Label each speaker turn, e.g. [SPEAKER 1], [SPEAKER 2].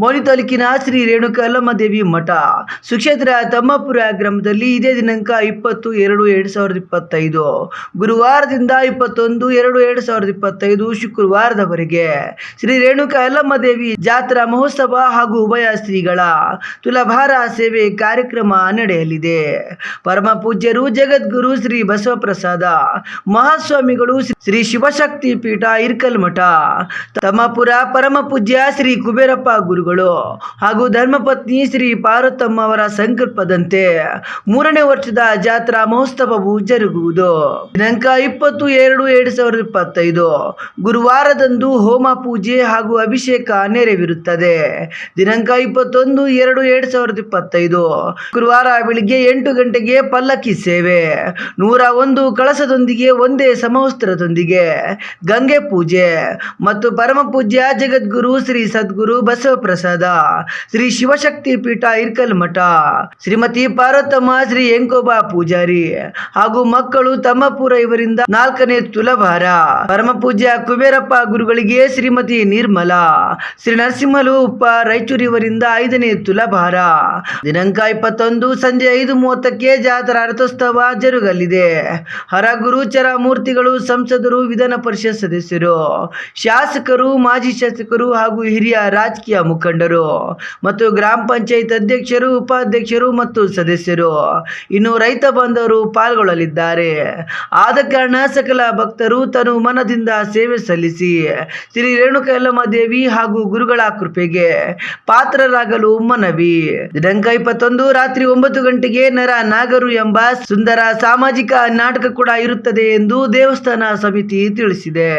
[SPEAKER 1] ಮೌಲಿ ತಾಲೂಕಿನ ಶ್ರೀ ರೇಣುಕಾ ದೇವಿ ಮಠ. ಸುಕ್ಷೇತ್ರ ತಮ್ಮಪುರ ಗ್ರಾಮದಲ್ಲಿ ಇದೇ ದಿನಾಂಕ ಇಪ್ಪತ್ತು ಎರಡು ಎರಡು ಸಾವಿರದ ಇಪ್ಪತ್ತೈದು. ಗುರುವಾರದಿಂದ ಇಪ್ಪತ್ತೊಂದು ಎರಡು ಎರಡು ಸಾವಿರದ ಇಪ್ಪತ್ತೈದು ಶುಕ್ರವಾರದವರೆಗೆ ಶ್ರೀ ರೇಣುಕಾ ದೇವಿ ಜಾತ್ರಾ ಮಹೋತ್ಸವ ಹಾಗೂ ಉಭಯ ಶ್ರೀಗಳ ತುಲಭಾರ ಸೇವೆ ಕಾರ್ಯಕ್ರಮ ನಡೆಯಲಿದೆ. ಪರಮ ಪೂಜ್ಯರು ಜಗದ್ಗುರು ಶ್ರೀ ಬಸವಪ್ರಸಾದ, ಮಹಾಸ್ವಾಮಿಗಳು ಶ್ರೀ ಶಿವಶಕ್ತಿ ಪೀಠ, ಇರ್ಕಲ್ ಮಠ, ತಮ್ಮಪುರ ಪರಮ ಪೂಜ್ಯ ಶ್ರೀ ಕುಬೇರಪ್ಪ ಗುರುಗಳು ಹಾಗೂ ಧರ್ಮಪತ್ನಿ ಶ್ರೀ ಪಾರ್ವತಮ್ಮ ಅವರ ಸಂಕಲ್ಪದಂತೆ ಮೂರನೇ ವರ್ಷದ ಜಾತ್ರಾ ಮಹೋತ್ಸವವು ಜರುಗುವುದು. ದಿನಾಂಕ ಇಪ್ಪತ್ತು ಎರಡು ಎರಡು ಸಾವಿರದ ಇಪ್ಪತ್ತೈದು. ಗುರುವಾರದಂದು ಹೋಮ ಪೂಜೆ ಹಾಗೂ ಅಭಿಷೇಕ ನೆರವಿರುತ್ತದೆ. ದಿನಾಂಕ ಇಪ್ಪತ್ತೊಂದು ಎರಡು ಎರಡು ಸಾವಿರದ ಇಪ್ಪತ್ತೈದು. ಗುರುವಾರ ಬೆಳಿಗ್ಗೆ ಎಂಟು ಗಂಟೆಗೆ ಪಲ್ಲಕ್ಕಿ ಸೇವೆ. ನೂರ ಒಂದು ಕಳಸದೊಂದಿಗೆ ಒಂದೇ ಸಮವಸ್ತ್ರದೊಂದಿಗೆ ಗಂಗೆ ಪೂಜೆ. ಮತ್ತು ಪರಮ ಪೂಜ್ಯ ಜಗದ್ಗುರು ಶ್ರೀ ಸದ್ಗುರು ಬಸವಪ್ರಸಾದ ಶ್ರೀ ಶಿವಶಕ್ತಿ ಪೀಠ ಇರ್ಕಲ್ ಮಠ. ಶ್ರೀಮತಿ ಪಾರ್ವತಮ್ಮ, ಶ್ರೀ ಎಂಕೋಬಾ ಪೂಜಾರಿ. ಹಾಗೂ ಮಕ್ಕಳು ತಮ್ಮಪುರ ಇವರಿಂದ ನಾಲ್ಕನೇ ತುಲಭಾರ. ಪರಮ ಪೂಜ್ಯ ಕುಬೇರಪ್ಪ ಗುರುಗಳಿಗೆ ಶ್ರೀಮತಿ ನಿರ್ಮಲಾ. ಶ್ರೀ ನರಸಿಂಹಲು ಉಪ್ಪ ರಾಯಚೂರು ಇವರಿಂದ ಐದನೇ ತುಲಭಾರ. ದಿನಾಂಕ ಇಪ್ಪತ್ತೊಂದು ಸಂಜೆ ಐದು ಮೂವತ್ತಕ್ಕೆ ಜಾತ್ರಾ ರಥೋತ್ಸವ ಜರುಗಲಿದೆ. ಹರ ಗುರುಚರ ಮೂರ್ತಿಗಳು, ಸಂಸದರು, ವಿಧಾನ ಪರಿಷತ್ ಸದಸ್ಯರು, ಶಾಸಕರು, ಮಾಜಿ ಶಾಸಕರು ಹಾಗೂ ಹಿರಿಯ ರಾಜಕೀಯ ಮುಖಂಡರು ಮತ್ತು ಗ್ರಾಮ ಪಂಚಾಯತ್ ಅಧ್ಯಕ್ಷರು, ಉಪಾಧ್ಯಕ್ಷರು ಮತ್ತು ಸದಸ್ಯರು. ಇನ್ನು ರೈತ ಬಂಧವರು ಪಾಲ್ಗೊಳ್ಳಲಿದ್ದಾರೆ. ಆದ ಕಾರಣ ಸಕಲ ಭಕ್ತರು ತನು ಮನದಿಂದ ಸೇವೆ ಸಲ್ಲಿಸಿ ಶ್ರೀ ರೇಣುಕಾ ಯಲ್ಲಮ್ಮ ದೇವಿ ಹಾಗೂ ಗುರುಗಳ ಕೃಪೆಗೆ ಪಾತ್ರರಾಗಲು ಮನವಿ. ದಿನಾಂಕ ಇಪ್ಪತ್ತೊಂದು ರಾತ್ರಿ ಒಂಬತ್ತು ಗಂಟೆಗೆ ನರ ನಾಗರು ಎಂಬ ಸುಂದರ ಸಾಮಾಜಿಕ ನಾಟಕ ಕೂಡ ಇರುತ್ತದೆ ಎಂದು ದೇವಸ್ಥಾನ ಸಮಿತಿ ತಿಳಿಸಿದೆ.